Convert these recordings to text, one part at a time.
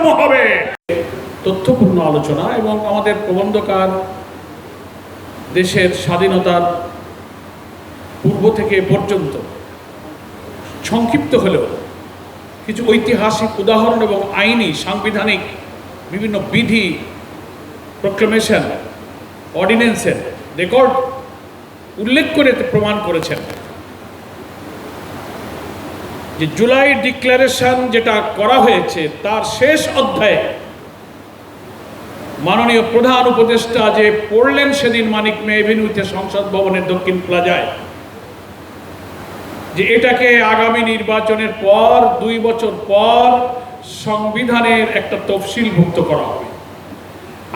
জন্ম হবে। তথ্যপূর্ণ আলোচনা এবং আমাদের প্রবন্ধকার দেশের স্বাধীনতার পূর্ব থেকে পর্যন্ত সংক্ষিপ্ত হলেও কিছু ঐতিহাসিক উদাহরণ এবং আইনি, সাংবিধানিক বিভিন্ন বিধি প্রোক্লেমেশন অর্ডিন্যান্সের রেকর্ড উল্লেখ করে প্রমাণ করেছেন। যে জুলাই ডিক্লারেশন যেটা করা হয়েছে, তার শেষ অধ্যায়ে মাননীয় প্রধান উপদেষ্টা যে পড়লেন সেদিন মানিক মে এভিনিউতে সংসদ ভবনের দক্ষিণ প্লাজায়, যে এটাকে আগামী নির্বাচনের পর, দুই বছর পর সংবিধানের একটা তফসিলভুক্ত করা হবে।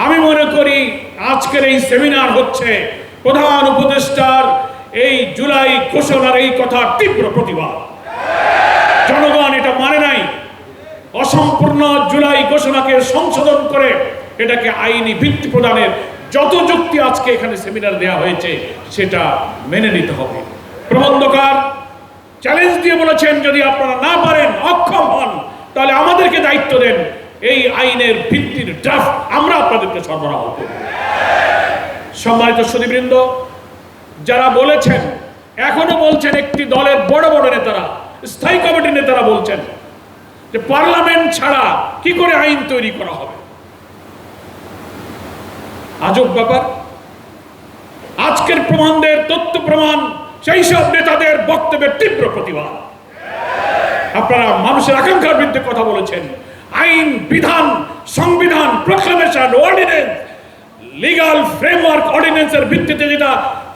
আমি মনে করি আজকের এই সেমিনার হচ্ছে প্রধান উপদেষ্টার এই জুলাই ঘোষণার এই কথা তীব্র প্রতিবাদ। জনগণ এটা মানে নাই। অসম্পূর্ণ জুলাই ঘোষণাকে সংশোধন করে এটাকে আইনি ভিত্তি প্রদানের যত যুক্তি আজকে এখানে সেমিনার দেওয়া হয়েছে, সেটা মেনে নিতে হবে। প্রবন্ধকার চ্যালেঞ্জ দিয়ে বলেছেন, যদি আপনারা না পারেন, অক্ষম হন, তাহলে আমাদেরকে দায়িত্ব দেন এই আইনের ভিত্তির ড্রাফট আমরা আপনাদেরকে সরবরাহ করব। সম্মানিত সুদীবৃন্দ যারা বলেছেন, এখনও বলছেন একটি দলের বড় বড় নেতারা স্থায়ী কমিটির নেতারা বলছেন যে পার্লামেন্ট ছাড়া কি করে আইন তৈরি করা হবে? আজব ব্যাপার। আজকের প্রমাণদের তথ্য প্রমাণ, সেই সব নেতাদের বক্তব্যের তীব্র প্রতিবাদ। আপনারা মানুষের আকাঙ্ক্ষার বিরুদ্ধে কথা বলেছেন। আইন, বিধান, সংবিধান প্রক্লামেশন অর্ডিনেন্স লিগাল ফ্রেমওয়ার্ক অর্ডিন্যান্সের ভিত্তিতে যেটা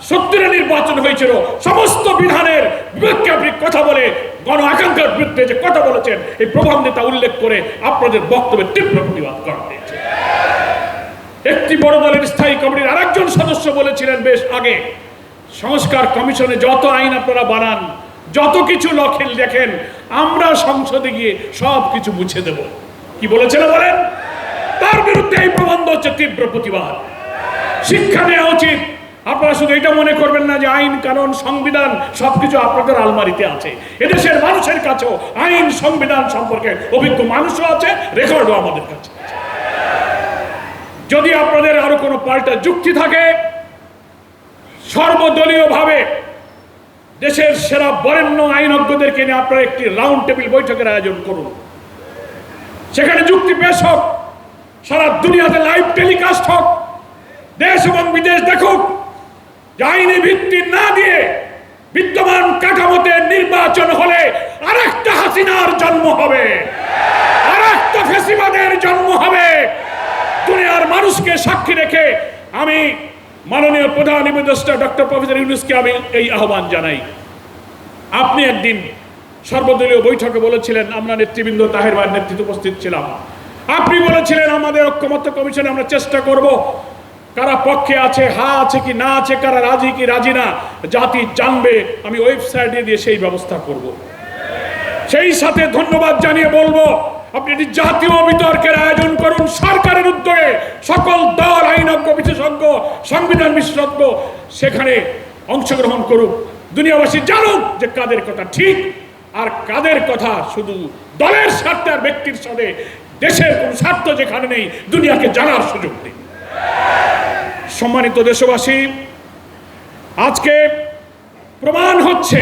সত্তরে নির্বাচন হয়েছিল, সমস্ত বিধানের বিপক্ষে আপনি কথা বলে গণ আকাঙ্ক্ষার বিরুদ্ধে যে কথা বলেছেন, এই প্রবন্ধে উল্লেখ করে আপনাদের বক্তব্যের তীব্র প্রতিবাদ করা হয়েছে। একটি বড় দলের স্থায়ী কমিটির আরেকজন সদস্য বলেছিলেন বেশ আগে, সংস্কার কমিশনে যত আইন আপনারা বানান, যত কিছু লক্ষিল দেখেন, আমরা সংসদে গিয়ে সব কিছু মুছে দেব। কি বলেছেন বলেন? তার বিরুদ্ধে এই প্রবন্ধ হচ্ছে তীব্র প্রতিবাদ। শিক্ষা নেওয়া উচিত। আপনারা শুধু এটা মনে করবেন না যে আইন, কানুন, সংবিধান সবকিছু আপনাদের আলমারিতে আছে। এদেশের মানুষের কাছেও আইন, সংবিধান সম্পর্কে অভিজ্ঞ মানুষও আছে, রেকর্ডও আমাদের কাছে যদি আপনাদের আরও কোনো পাল্টা যুক্তি থাকে, সর্বদলীয়ভাবে দেশের সেরা বরেণ্য আইনজ্ঞদেরকে নিয়ে আপনারা একটি রাউন্ড টেবিল বৈঠকের আয়োজন করুন। সেখানে যুক্তি পেশ হোক। সারা দুনিয়াতে লাইভ টেলিকাস্ট হোক, দেশ এবং বিদেশ দেখুক যে আইনি ভিত্তি না দিয়ে বিদ্যমান কাঠামোতে নির্বাচন হলে আরেকটা হাসিনার জন্ম হবে। আরেকটা ফেসিবাদের জন্ম হবে। দুনিয়ার মানুষকে সাক্ষী রেখে আমি মাননীয় প্রধান উপদেষ্টা ডক্টর প্রফেসর ইউনুসকে আমি এই আহ্বান জানাই। আপনি একদিন সর্বদলীয় বৈঠকে বলেছিলেন, আমরা নেতৃবৃন্দ তাহের ভাইয়ের নেতৃত্বে উপস্থিত ছিলাম। আপনি বলেছিলেন আমাদের ঐক্যমত্য কমিশনে আমরা চেষ্টা করব কারা পক্ষে আছে, হা আছে কি না আছে, কারা রাজি কি রাজি না, জাতি জানবে, আমি ওয়েবসাইটে দিয়ে সেই ব্যবস্থা করব। সেই সাথে ধন্যবাদ জানিয়ে বলব, আপনি একটি জাতীয় বিতর্কের আয়োজন করুন, সরকারের উদ্যোগে সকল দল, আইনজ্ঞ, বিশেষজ্ঞ, সংবিধান বিশেষজ্ঞ, সেখানে অংশগ্রহণ করুক। দুনিয়াবাসী জানুক যে কাদের কথা ঠিক, আর কাদের কথা শুধু দলের স্বার্থ আর ব্যক্তির সাথে দেশের কোন স্বার্থ যেখানে নেই, দুনিয়াকে জানার সুযোগ দিন সম্মানিত দেশবাসী, আজকে প্রমাণ হচ্ছে,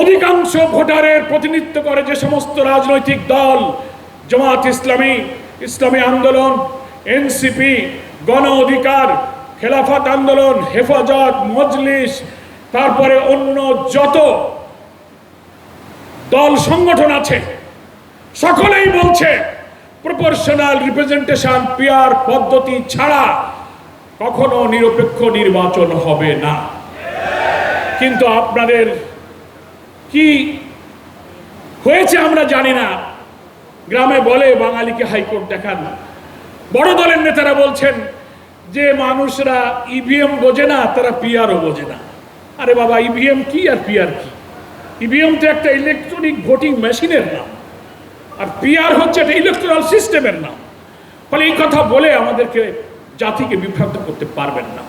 অধিকাংশ ভোটারের প্রতিনিধিত্ব করে যে সমস্ত রাজনৈতিক দল জামাত ইসলামী ইসলামী আন্দোলন, এনসিপি, গণ অধিকার, খেলাফত আন্দোলন, হেফাজত, মজলিস, তারপরে অন্য যত দল সংগঠন আছে সকলেই বলছে প্রপোর্শনাল রিপ্রেজেন্টেশন পিয়ার পদ্ধতি ছাড়া কখনো নিরপেক্ষ নির্বাচন হবে না। কিন্তু আপনাদের কি হয়েছে আমরা জানি না। গ্রামে বলে, বাঙালিকে হাইকোর্ট দেখান। বড় দলের নেতারা বলছেন যে, মানুষরা ইভিএম বোঝে না, তারা পিআরও বোঝে না। আরে বাবা ইভিএম কি আর পিআর কি? ইভিএম তো একটা ইলেকট্রনিক ভোটিং মেশিনের নাম। আর পিআর হচ্ছে এটা ইলেকট্রাল সিস্টেমের নাম। ফলে এই কথা বলে আমাদেরকে জাতিকে বিভ্রান্ত করতে পারবেন না।